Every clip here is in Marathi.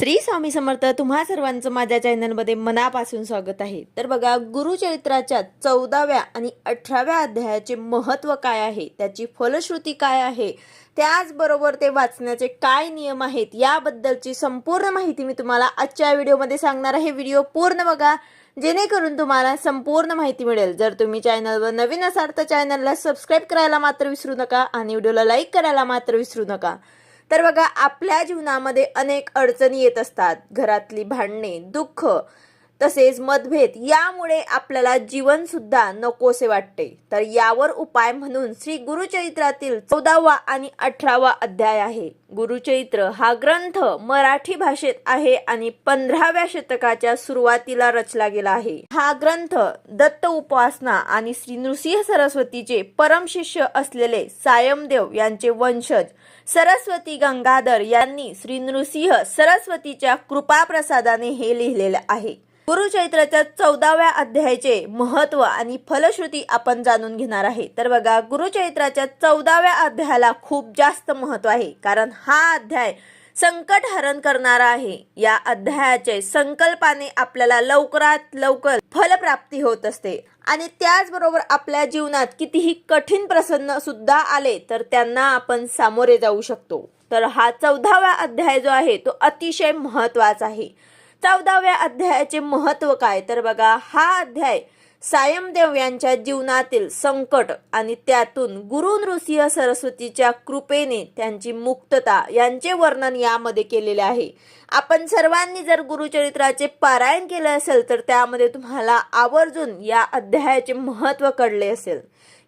श्री स्वामी समर्थ तुम्हा सर्वांचं माझ्या चॅनलमध्ये मनापासून स्वागत आहे. तर बघा गुरुचरित्राच्या चौदाव्या आणि अठराव्या अध्यायाचे महत्त्व काय आहे? त्याची फलश्रुती काय आहे? त्याचबरोबर ते वाचण्याचे काय नियम आहेत? याबद्दलची संपूर्ण माहिती मी तुम्हाला आजच्या व्हिडिओमध्ये सांगणार आहे. व्हिडिओ पूर्ण बघा जेणेकरून तुम्हाला संपूर्ण माहिती मिळेल. जर तुम्ही चॅनलवर नवीन असाल तर चॅनलला सबस्क्राईब करायला मात्र विसरू नका आणि व्हिडिओला लाईक करायला मात्र विसरू नका. तर बघा आपल्या जीवनामध्ये अनेक अडचणी येत असतात. घरातली भांडणे दुःख तसेच मतभेद यामुळे आपल्याला जीवन सुद्धा नकोसे वाटते. तर यावर उपाय म्हणून श्री गुरुचरित्रातील चौदावा आणि अठरावा अध्याय आहे. गुरुचरित्र हा ग्रंथ मराठी भाषेत आहे आणि पंधराव्या शतकाच्या सुरुवातीला रचला गेला आहे. हा ग्रंथ दत्त उपासना आणि श्री नृसिंह सरस्वतीचे परम शिष्य असलेले सायमदेव यांचे वंशज सरस्वती गंगाधर यांनी श्री नृसिंह सरस्वतीच्या कृपाप्रसादाने हे लिहिलेलं आहे. गुरुचैत्राच्या चौदाव्या अध्यायाचे महत्त्व आणि फलश्रुती आपण जाणून घेणार आहे. तर बघा गुरुचैत्राच्या चौदाव्या अध्यायाला खूप जास्त महत्त्व आहे. कारण हा अध्याय संकट हरण करणारा आहे. या अध्यायाचे संकल्पाने आपल्याला लवकरात लवकर फलप्राप्ती होत असते. आणि त्याचबरोबर आपल्या जीवनात कितीही कठीण प्रसन्न सुद्धा आले तर त्यांना आपण सामोरे जाऊ शकतो. तर हा चौदावा अध्याय जो आहे तो अतिशय महत्त्वाचा आहे. चौदाव्या अध्यायाचे महत्त्व काय? तर बघा हा अध्याय सायमदेव यांच्या जीवनातील संकट आणि त्यातून गुरु नृसिंह सरस्वतीच्या कृपेने त्यांची मुक्तता यांचे वर्णन यामध्ये केलेले आहे. आपण सर्वांनी जर गुरुचरित्राचे पारायण केले असेल तर त्यामध्ये तुम्हाला आवर्जून या अध्यायाचे महत्त्व कळले असेल.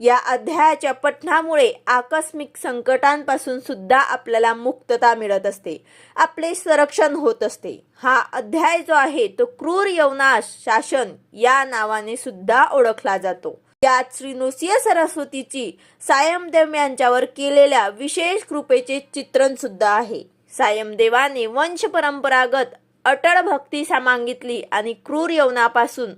या अध्यायाच्या पठणामुळे आकस्मिक संकटांपासून सुद्धा आपल्याला मुक्तता मिळत असते. आपले संरक्षण होत असते. हा अध्याय जो आहे तो क्रूर यवनाश शासन या नावाने सुद्धा ओळखला जातो. यात श्री नृसिंह सरस्वतीची सायमदेव यांच्यावर केलेल्या विशेष कृपेचे चित्रण सुद्धा आहे. सायमदेवाने वंश परंपरागत अटळ भक्ती मागितली आणि क्रूर यवनापासून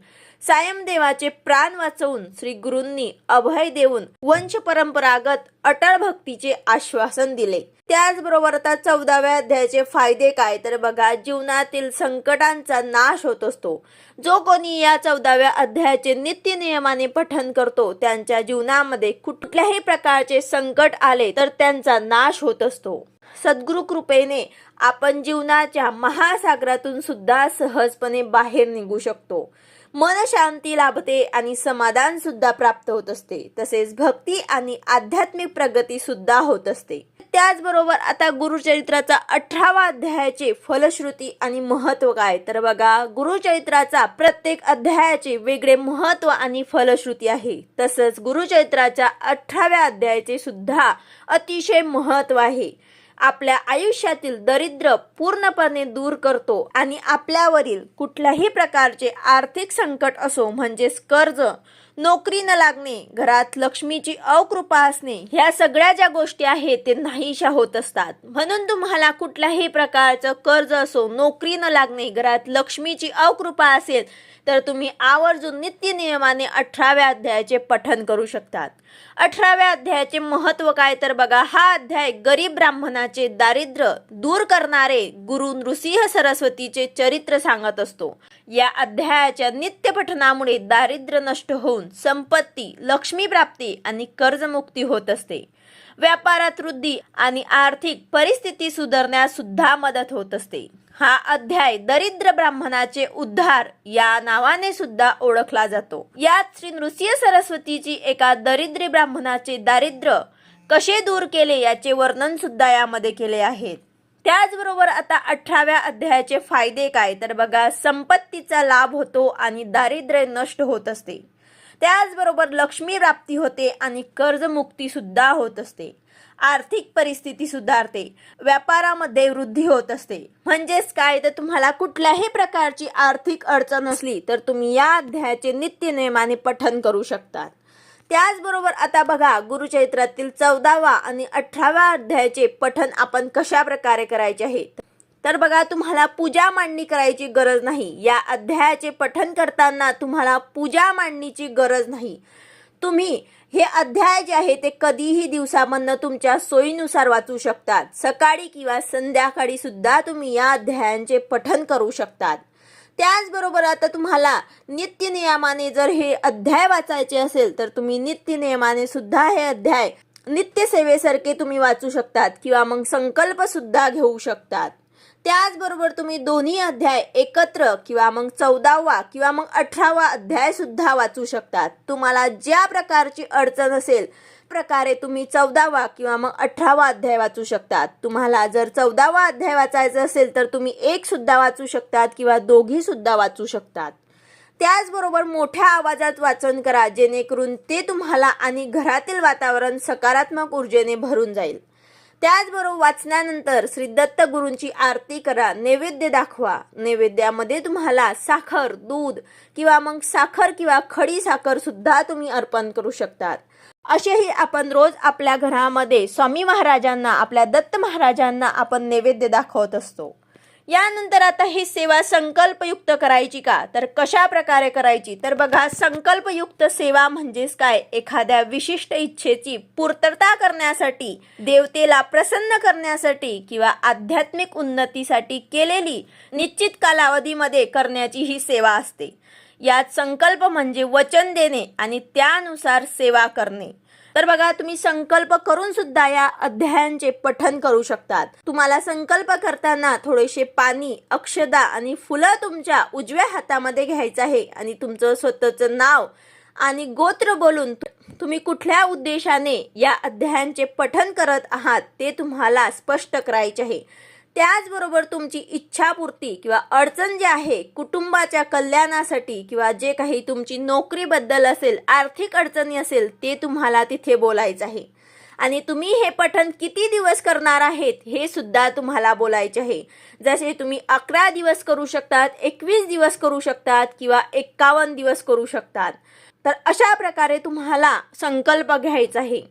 सायमदेवाचे प्राण वाचवून श्री गुरूंनी अभय देऊन वंश परंपरागत अटळ भक्तीचे आश्वासन दिले. त्याचबरोबर आता चौदाव्या अध्यायाचे फायदे काय? तर बघा जीवनातील संकटांचा नाश होत असतो. जो कोणी या चौदाव्या अध्यायाचे नित्य नियमाने पठन करतो त्यांच्या जीवनामध्ये कुठल्याही प्रकारचे संकट आले तर त्यांचा नाश होत असतो. सद्गुरु कृपेने आपण जीवनाच्या महासागरातून सुद्धा सहजपणे बाहेर निघू शकतो. मन शांती लाभते आणि समाधान सुद्धा प्राप्त होत असते. तसेच भक्ती आणि आध्यात्मिक प्रगती सुद्धा होत असते. त्याचबरोबर आता गुरुचरित्राचा अठरावा अध्यायाचे फलश्रुती आणि महत्त्व काय? तर बघा गुरुचरित्राचा प्रत्येक अध्यायाचे वेगळे महत्त्व आणि फलश्रुती आहे. तसंच गुरुचरित्राच्या अठराव्या अध्यायाचे सुद्धा अतिशय महत्त्व आहे. आपल्या आयुष्यातील दरिद्र पूर्णपणे दूर करतो आणि आपल्यावरील कुठल्याही प्रकारचे आर्थिक संकट असो म्हणजेच कर्ज नोकरी न लागणे घरात लक्ष्मीची अकृपा असणे ह्या सगळ्या ज्या गोष्टी आहेत ते नाहीशा होत असतात. म्हणून तुम्हाला कुठल्याही प्रकारचं कर्ज असो नोकरी न लागणे घरात लक्ष्मीची अकृपा असेल तर तुम्ही आवर्जून नित्य नियमाने अठराव्या अध्यायाचे पठन करू शकतात. अठराव्या अध्यायाचे महत्त्व काय? तर बघा हा अध्याय गरीब ब्राह्मणाचे दारिद्र्य दूर करणारे गुरु नृसिंह सरस्वतीचे चरित्र सांगत असतो. या अध्यायाच्या नित्य पठनामुळे दारिद्र्य नष्ट होऊन संपत्ती लक्ष्मी प्राप्ती आणि कर्जमुक्ती होत असते. व्यापारात वृद्धी आणि आर्थिक परिस्थिती सुधारण्यास सुद्धा मदत होत असते. हा अध्याय दरिद्र ब्राह्मणाचे उद्धार या नावाने सुद्धा ओळखला जातो. यात श्री नृसिंह सरस्वतीची एका दरिद्र ब्राह्मणाचे दारिद्र्य कसे दूर केले याचे वर्णन सुद्धा यामध्ये केले आहेत त्याचबरोबर आता अठराव्या अध्यायाचे फायदे काय? तर बघा संपत्तीचा लाभ होतो आणि दारिद्र्य नष्ट होत असते. त्याचबरोबर लक्ष्मी प्राप्ती होते आणि कर्जमुक्ती सुद्धा होत असते. आर्थिक परिस्थिती सुधारते. व्यापारामध्ये वृद्धी होत असते. म्हणजेच काय? तर तुम्हाला कुठल्याही प्रकारची आर्थिक अडचण असली तर तुम्ही या अध्यायाचे नित्य नियमाने पठन करू शकतात त्याचबरोबर आता बघा गुरुचैत्रातील चौदावा आणि अठराव्या अध्यायाचे पठन आपण कशा प्रकारे करायचे आहे? तर बघा तुम्हाला पूजा मांडणी करायची गरज नाही. या अध्यायाचे पठन करताना तुम्हाला पूजा मांडणीची गरज नाही. तुम्ही हे अध्याय जे आहे ते कधीही दिवसामधनं तुमच्या सोयीनुसार वाचू शकतात. सकाळी किंवा संध्याकाळी सुद्धा तुम्ही या अध्यायांचे पठन करू शकतात. त्याचबरोबर आता तुम्हाला नित्यनियमाने जर हे अध्याय वाचायचे असेल तर तुम्ही नित्यनियमाने सुद्धा हे अध्याय नित्यसेवेसारखे तुम्ही वाचू शकतात किंवा मग संकल्प सुद्धा घेऊ शकतात. त्याचबरोबर तुम्ही दोन्ही अध्याय एकत्र किंवा मग चौदावा किंवा मग अठरावा अध्याय सुद्धा वाचू शकतात. तुम्हाला ज्या प्रकारची अडचण असेल प्रकारे तुम्ही चौदावा किंवा मग अठरावा अध्याय वाचू शकतात. तुम्हाला जर चौदावा अध्याय वाचायचा असेल तर तुम्ही एक सुद्धा वाचू शकतात किंवा दोघी सुद्धा वाचू शकतात. त्याचबरोबर मोठ्या आवाजात वाचन करा जेणेकरून ते तुम्हाला आणि घरातील वातावरण सकारात्मक ऊर्जेने भरून जाईल. त्याचबरोबर वाचल्यानंतर श्री दत्त गुरूंची आरती करा नैवेद्य दाखवा. नैवेद्यामध्ये तुम्हाला साखर दूध किंवा मग साखर किंवा खडी साखर सुद्धा तुम्ही अर्पण करू शकतात. असेही आपण रोज आपल्या घरामध्ये स्वामी महाराजांना आपल्या दत्त महाराजांना आपण नैवेद्य दाखवत असतो. यानंतर आता ही सेवा संकल्पयुक्त करायची का? तर कशा प्रकारे करायची? तर बघा संकल्पयुक्त सेवा म्हणजेच काय? एखाद्या विशिष्ट इच्छेची पूर्तता करण्यासाठी देवतेला प्रसन्न करण्यासाठी किंवा आध्यात्मिक उन्नतीसाठी केलेली निश्चित कालावधीमध्ये करण्याची ही सेवा असते. यात संकल्प म्हणजे वचन देणे आणि त्यानुसार सेवा करणे. तर बघा तुम्ही संकल्प करून सुद्धा या अध्यायांचे पठन करू शकतात. तुम्हाला संकल्प करताना थोडेसे पाणी अक्षदा आणि फुलं तुमच्या उजव्या हातामध्ये घ्यायचं आहे आणि तुमचं स्वतःचं नाव आणि गोत्र बोलून तुम्ही कुठल्या उद्देशाने या अध्यायांचे पठन करत आहात ते तुम्हाला स्पष्ट करायचे आहे. त्याचबरोबर तुमची इच्छापूर्ती किंवा अडचण जी आहे कुटुंबाच्या कल्याणासाठी किंवा जे काही तुमची नोकरीबद्दल असेल आर्थिक अडचणी असेल ते तुम्हाला तिथे बोलायचं आहे. आणि तुम्ही हे पठण किती दिवस करणार आहेत हे सुद्धा तुम्हाला बोलायचे आहे. जसे तुम्ही अकरा दिवस करू शकतात एकवीस दिवस करू शकतात किंवा एक्कावन्न दिवस करू शकतात. तर अशा प्रकारे तुम्हाला संकल्प घ्यायचा आहे.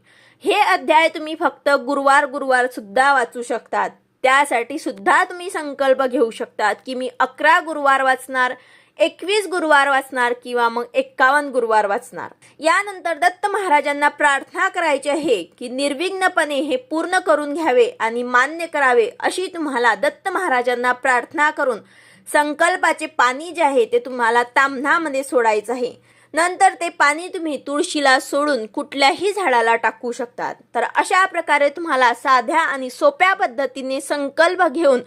हे अध्याय तुम्ही फक्त गुरुवार गुरुवार सुद्धा वाचू शकतात. त्यासाठी सुद्धा तुम्ही संकल्प घेऊ शकतात की मी अकरा गुरुवार वाचणार एकवीस गुरुवार वाचणार किंवा मग एक्कावन्न गुरुवार वाचणार. यानंतर दत्त महाराजांना प्रार्थना करायची आहे की निर्विघ्नपणे हे पूर्ण करून घ्यावे आणि मान्य करावे अशी तुम्हाला दत्त महाराजांना प्रार्थना करून संकल्पाचे पाणी जे आहे ते तुम्हाला ताम्हणामध्ये सोडायचं आहे. नंतर ते पाणी तुम्ही तुळशीला सोडून कुठल्याही झाडाला टाकू शकतात. तर अशा प्रकारे तुम्हाला साध्या आणि सोप्या पद्धतीने संकल्प घेऊन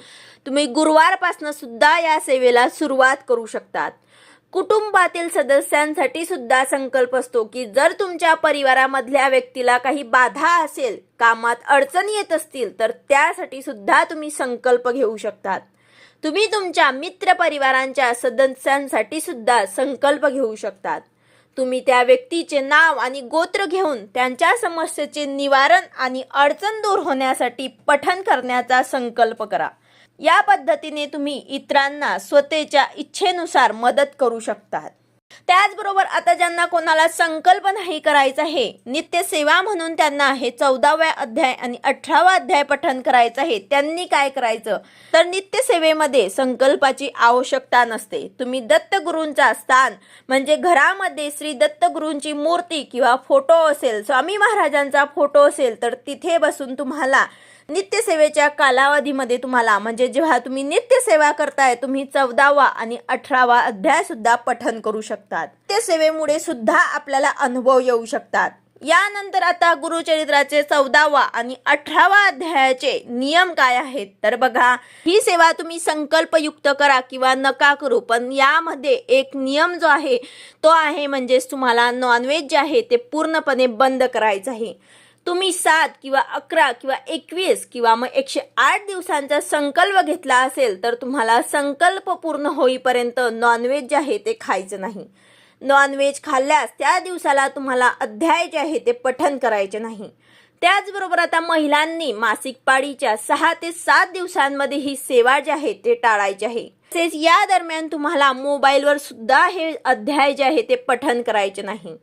तुम्ही गुरुवारपासून सुद्धा या सेवेला सुरुवात करू शकतात. कुटुंबातील सदस्यांसाठी सुद्धा संकल्प असतो की जर तुमच्या परिवारामधल्या व्यक्तीला काही बाधा असेल कामात अडचणी येत असतील तर त्यासाठी सुद्धा तुम्ही संकल्प घेऊ शकतात. तुम्ही तुमच्या मित्र परिवारांच्या सदस्यांसाठी सुद्धा संकल्प घेऊ शकतात. तुम्ही त्या व्यक्तीचे नाव आणि गोत्र घेऊन त्यांच्या समस्येचे निवारण आणि अडचण दूर होण्यासाठी पठन करण्याचा संकल्प करा. या पद्धतीने तुम्ही इतरांना स्वतःच्या इच्छेनुसार मदत करू शकतात. त्याचबरोबर आता ज्यांना कोणाला संकल्प नाही करायचा आहे नित्य सेवा म्हणून त्यांना हे चौदाव्या अध्याय आणि अठरावा अध्याय पठन करायचं आहे. त्यांनी काय करायचं? तर नित्य सेवेमध्ये संकल्पाची आवश्यकता नसते. तुम्ही दत्तगुरूंचा स्थान म्हणजे घरामध्ये श्री दत्तगुरूंची मूर्ती किंवा फोटो असेल स्वामी महाराजांचा फोटो असेल तर तिथे बसून तुम्हाला नित्यसेवेच्या कालावधीमध्ये तुम्हाला म्हणजे जेव्हा तुम्ही नित्यसेवा करताय तुम्ही चौदावा आणि अठरावा अध्याय सुद्धा पठन करू शकतात. नित्यसेवेमुळे सुद्धा आपल्याला अनुभव येऊ शकतात. यानंतर आता गुरुचरित्राचे चौदावा आणि अठरावा अध्यायाचे नियम काय आहेत? तर बघा ही सेवा तुम्ही संकल्पयुक्त करा किंवा नका करू पण यामध्ये एक नियम जो आहे तो आहे म्हणजेच तुम्हाला नॉनव्हेज जे आहे ते पूर्णपणे बंद करायचं आहे. तुम्ही सात किंवा अकरा किंवा एकवीस किंवा मग एकशे आठ दिवसांचा संकल्प घेतला असेल तर तुम्हाला संकल्प पूर्ण होईपर्यंत नॉनव्हेज जे आहे ते खायचं नाही. नॉनव्हेज खाल्ल्यास त्या दिवसाला तुम्हाला अध्याय जे आहे ते पठन करायचे नाही. त्याचबरोबर आता महिलांनी मासिक पाळीच्या सहा ते सात दिवसांमध्ये ही सेवा जी आहे ते टाळायची आहे. तसेच या दरम्यान तुम्हाला मोबाईलवर सुद्धा हे अध्याय जे आहे ते पठन करायचे नाही.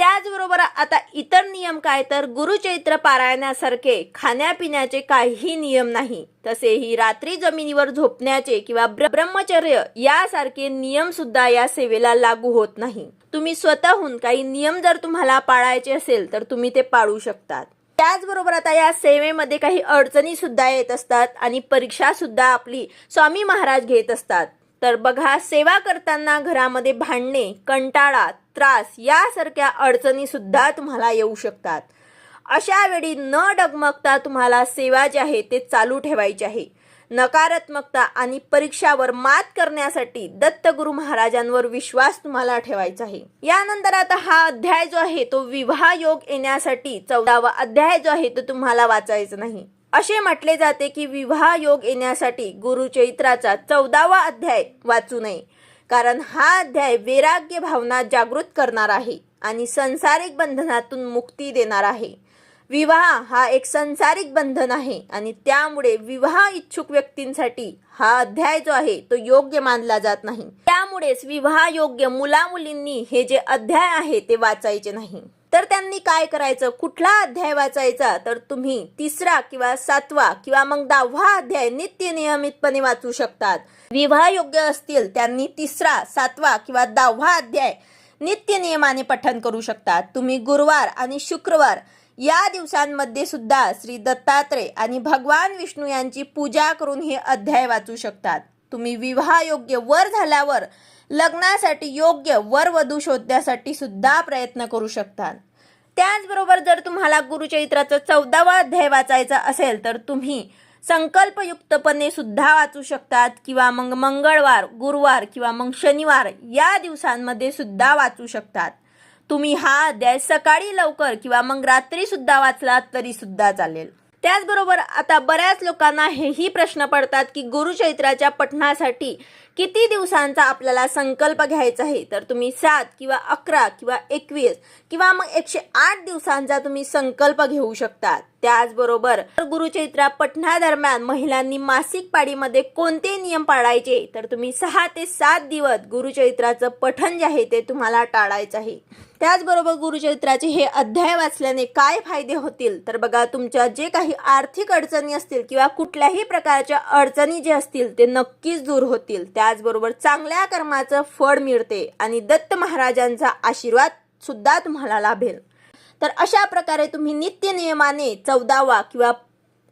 त्याचबरोबर आता इतर नियम काय? तर गुरुचैत्र पारायणासारखे खाण्यापिण्याचे काहीही नियम नाही. तसेही रात्री जमिनीवर झोपण्याचे किंवा ब्रह्मचर्य यासारखे नियम सुद्धा या सेवेला लागू होत नाही. तुम्ही स्वतःहून काही नियम जर तुम्हाला पाळायचे असेल तर तुम्ही ते पाळू शकतात. त्याचबरोबर आता या सेवेमध्ये काही अडचणी सुद्धा येत असतात आणि परीक्षा सुद्धा आपली स्वामी महाराज घेत असतात. तर बघा सेवा करताना घरामध्ये भांडणे कंटाळा त्रास यासारख्या अडचणी सुद्धा तुम्हाला येऊ शकतात. अशा वेळी न डगमगता तुम्हाला सेवा जी आहे ते चालू ठेवायची आहे. नकारात्मकता आणि परीक्षावर मात करण्यासाठी दत्तगुरु महाराजांवर विश्वास तुम्हाला ठेवायचा आहे. यानंतर आता हा अध्याय जो आहे तो विवाह योग येण्यासाठी चौदावा अध्याय जो आहे तो तुम्हाला वाचायचा नाही. असे म्हटले जाते की विवाह योग येण्यासाठी गुरुचरित्राचा चौदावा अध्याय वाचू नये. कारण हा अध्याय वैराग्य भावना जागृत करणार आहे आणि संसारिक बंधनातून मुक्ती देणार आहे. विवाह हा एक संसारिक बंधन आहे आणि त्यामुळे विवाह इच्छुक व्यक्तींसाठी हा अध्याय जो आहे तो योग्य मानला जात नाही. त्यामुळेच विवाह योग्य मुला मुलींनी हे जे अध्याय आहे ते वाचायचे नाही. तर त्यांनी काय करायचं? कुठला अध्याय वाचायचा? तर तुम्ही तिसरा किंवा सातवा किंवा मग दहावा अध्याय नित्य नियमितपणे वाचू शकतात. विवाह योग्य असतील त्यांनी तिसरा सातवा किंवा दहावा अध्याय नित्य नियमाने पठन करू शकतात. तुम्ही गुरुवार आणि शुक्रवार या दिवसांमध्ये सुद्धा श्री दत्तात्रय आणि भगवान विष्णू यांची पूजा करून हे अध्याय वाचू शकतात. तुम्ही विवाह योग्य वर झाल्यावर लग्नासाठी योग्य वरवधू शोधण्यासाठी सुद्धा प्रयत्न करू शकतात. त्याचबरोबर जर तुम्हाला गुरुचरित्राचा चौदावा अध्याय वाचायचा असेल तर तुम्ही संकल्पयुक्तपणे सुद्धा वाचू शकतात किंवा मग मंगळवार गुरुवार किंवा मग शनिवार या दिवसांमध्ये सुद्धा वाचू शकतात. तुम्ही हा अध्याय सकाळी लवकर किंवा मग रात्री सुद्धा वाचलात तरी सुद्धा चालेल. त्याचबरोबर आता बऱ्याच लोकांना हेही प्रश्न पडतात की गुरुचैत्राच्या पठणासाठी किती दिवसांचा आपल्याला संकल्प घ्यायचा आहे? तर तुम्ही सात किंवा अकरा किंवा एकवीस किंवा मग एकशे आठ दिवसांचा तुम्ही संकल्प घेऊ शकतात. त्याचबरोबर गुरुचैत्रा पठणादरम्यान महिलांनी मासिक पाळीमध्ये कोणते नियम पाळायचे? तर तुम्ही सहा ते सात दिवस गुरुचैत्राचं पठण जे आहे ते तुम्हाला टाळायचं आहे. त्याचबरोबर गुरुचरित्राचे हे अध्याय वाचल्याने काय फायदे होतील? तर बघा तुमच्या जे काही आर्थिक अडचणी असतील किंवा कुठल्याही प्रकारच्या अडचणी जे असतील ते नक्कीच दूर होतील. त्याचबरोबर चांगल्या कर्माचं फळ मिळते आणि दत्त महाराजांचा आशीर्वाद सुद्धा तुम्हाला लाभेल. तर अशा प्रकारे तुम्ही नित्य नियमाने चौदावा किंवा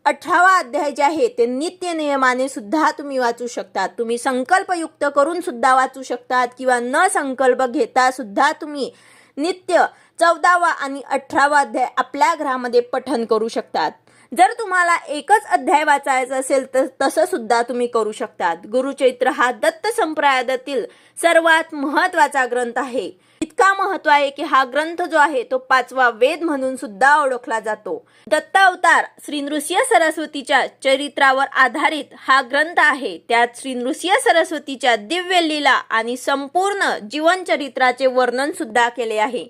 अठरावा अध्याय जे आहे ते नित्य नियमाने सुद्धा तुम्ही वाचू शकतात. तुम्ही संकल्पयुक्त करून सुद्धा वाचू शकतात किंवा न संकल्प घेता सुद्धा तुम्ही नित्य चौदावा आणि अठरावा अध्याय आपल्या घरामध्ये पठन करू शकतात. जर तुम्हाला एकच अध्याय वाचायचा असेल तर तसं सुद्धा तुम्ही करू शकतात. गुरुचैत्र हा दत्त संप्रदायातील सर्वात महत्त्वाचा ग्रंथ आहे. इतका महत्त्व आहे की हा ग्रंथ जो आहे तो पाचवा वेद म्हणून सुद्धा ओळखला जातो. दत्तावतार श्री नृसिंह सरस्वतीच्या चरित्रावर आधारित हा ग्रंथ आहे. त्यात श्री नृसिंह सरस्वतीच्या दिव्य लीला आणि संपूर्ण जीवनचरित्राचे वर्णन सुद्धा केले आहे.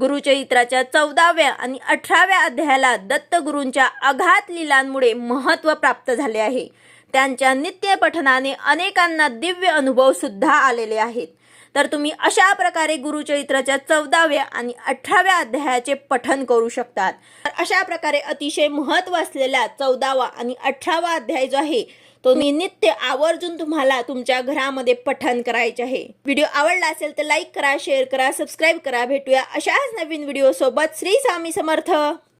गुरुचरित्राच्या चौदाव्या आणि अठराव्या अध्यायाला दत्तगुरूंच्या अघात लिलांमुळे महत्त्व प्राप्त झाले आहे. त्यांच्या नित्य पठनाने अनेकांना दिव्य अनुभव सुद्धा आलेले आहेत. तर तुम्ही अशा प्रकारे गुरुचरित्राच्या चौदाव्या आणि अठराव्या अध्यायाचे पठन करू शकतात. तर अशा प्रकारे अतिशय महत्त्व असलेला चौदावा आणि अठरावा अध्याय जो आहे तो मी नित्य आवर्जून तुम्हाला तुमच्या घरामध्ये पठन करायचे आहे. व्हिडिओ आवडला असेल तर लाईक करा शेअर करा सबस्क्राईब करा. भेटूया अशाच नवीन व्हिडिओ सोबत श्री स्वामी समर्थ.